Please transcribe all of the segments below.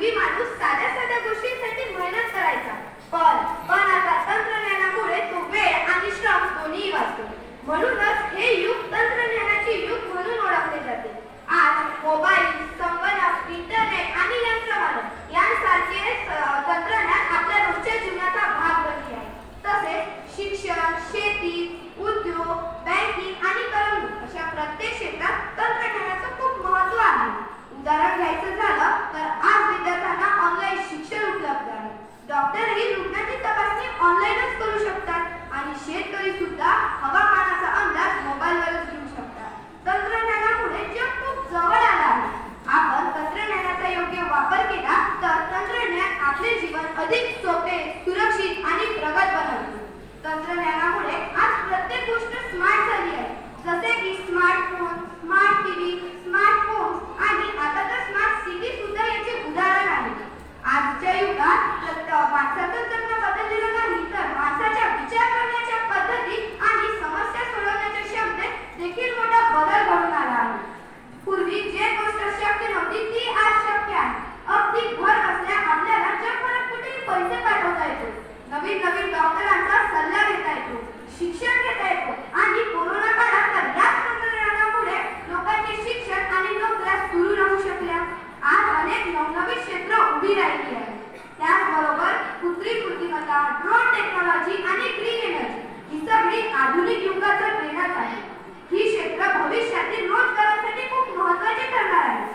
vi, mas. क्षमता drone technology आणि green energy ही सगळी आधुनिक युगाचा ट्रेंडच आहे. ही क्षेत्र भविष्यातील रोजगारासाठी खूप महत्त्वाचे ठरणार आहे.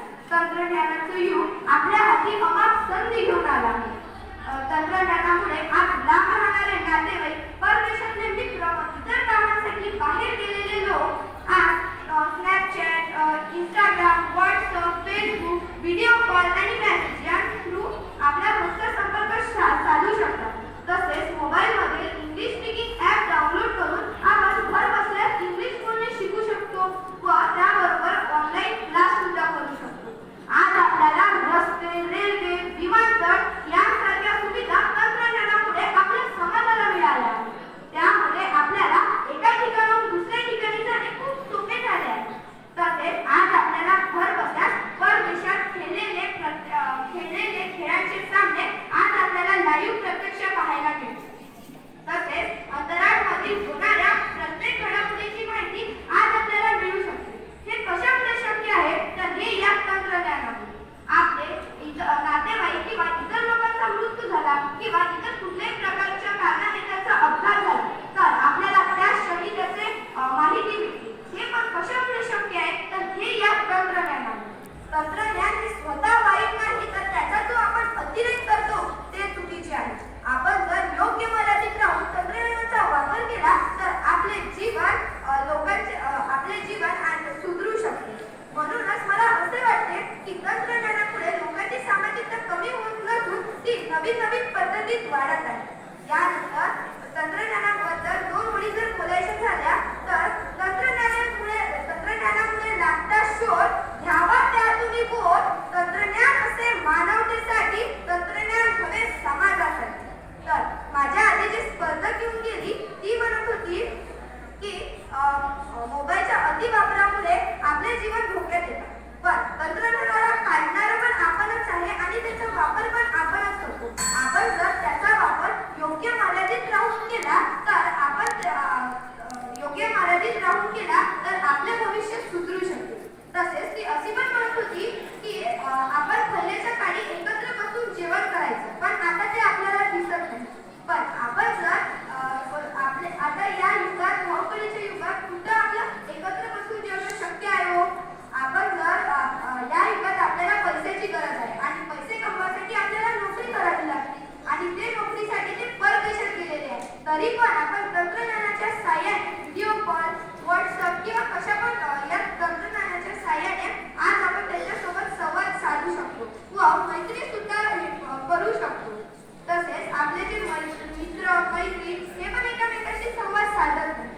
तसेच मोबाईल किंवा इतर कुठल्याही प्रकारच्या कारणाने त्याचा अपघात झाला तर आपल्याला त्या क्षणी त्याचे माहिती मिळते. हे पण कशामुळे शक्य आहे तर हे या तंत्रज्ञानामुळे तंत्रज्ञान हे स्वतः वाईट नाही तर त्याचा जो आपण अतिरेक करतो ते चुकीचे आहे. आपण जर योग्य मर्यादित राहून तंत्रज्ञानाचा वापर केला तर आपले जीवन लोकांचे आपले जीवन आणि सुधरू शकते. म्हणूनच मला असे वाटते की तंत्रज्ञानामुळे लोकांची सामाजिकता कमी होत नसून ती नवीन नवीन குழந்தை வடகன் யாருக்கு तरी पण आपण तंत्रज्ञानाच्या साह्याने व्हिडिओ कॉल व्हॉट्सअप किंवा कशा पण या तंत्रज्ञानाच्या साह्याने आज आपण त्यांच्यासोबत संवाद साधू शकतो व मैत्री सुद्धा करू शकतो. तसेच आपले जे मित्र मैत्री हे पण एकमेकांशी संवाद साधत नाही